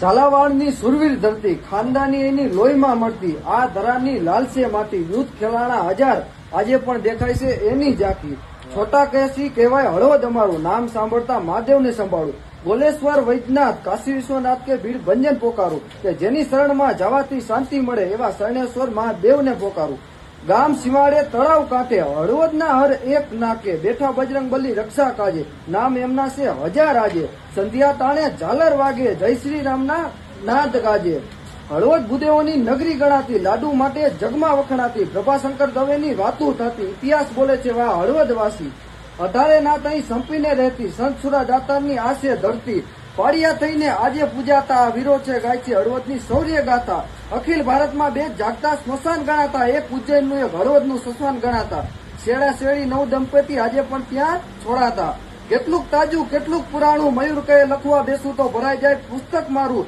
ઝાલાવાડની સુરવીર ધરતી ખાનદાની એની લોહીમાં મળતી આ ધરાની લાલસે માટી યુદ્ધ ખેલાણા હજાર આજે પણ દેખાય છે એની ઝાંખી. છોટા કેસી કહેવાય, હળવદ અમારું નામ સાંભળતા મહાદેવને સંભાળું. બોલેશ્વર વૈદ્યનાથ, કાશી વિશ્વનાથ કે ભીડ ભંજન પોકારું, કે જેની શરણમાં જવાથી શાંતિ મળે એવા શરણેશ્વર મહાદેવને પોકારું. ગામ સીમાડે તળાવ કાંઠે હળવદના હર એક નાકે બેઠા બજરંગ બલી રક્ષા કાજે. નામ એમના છે હજાર આજે. સંધ્યા તાણે ઝાલર વાગે જય શ્રી રામના નાદ ગાજે. હળવદ ભૂદેવોની નગરી ગણાતી, લાડુ માટે જગમાં વખણાતી, પ્રભાશંકર દવેની વાતું થતી, ઇતિહાસ બોલે છે વા હળવદવાસી. અઢારે ના તઈ સંપીને રહેતી, સંત સુરા દાતારની આશે ધરતી. પાડિયા થઈને આજે પૂજાતા વીરો છે ગાય છે હળવદની શૌર્ય ગાથા અખિલ ભારતમાં બે જાગતા સ્મશાન ગણાતા, એક ઉજ્જૈનનું, એક હળવદનું સ્મશાન ગણાતા. શેડા શેડી નવ દંપતી આજે પણ ત્યાં છોડાતા. કેટલુંક તાજું, કેટલુંક પુરાણું, મયુર કહે લખવા બેસું તો ભરાઈ જાય પુસ્તક મારું.